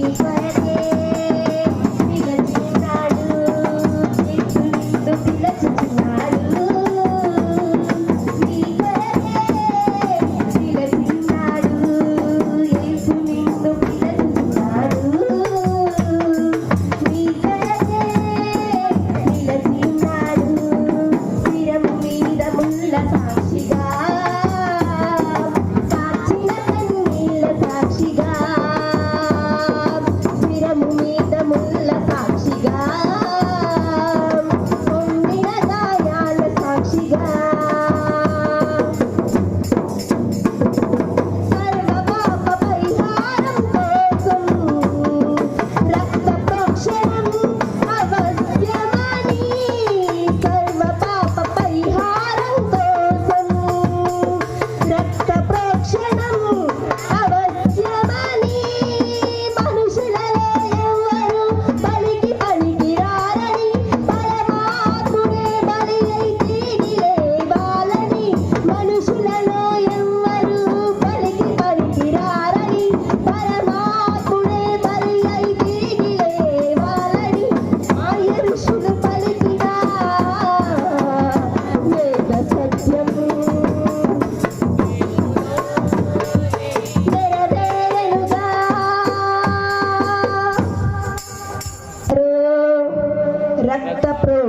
Bye.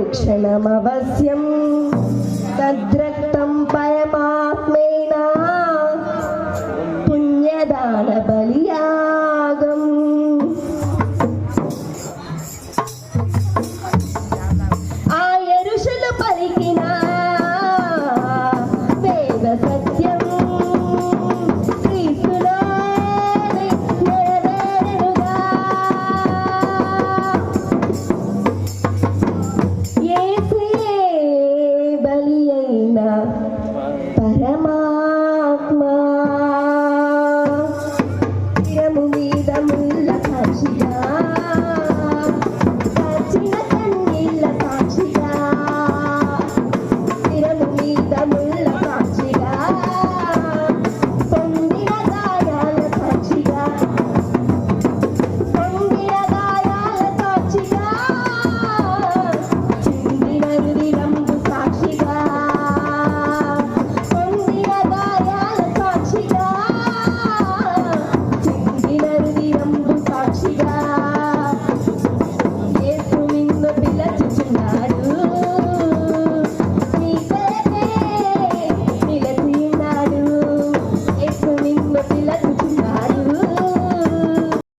ప్రోక్షణమవశ్యం తద్రక్తం పరమాత్మేన? పుణ్యదాన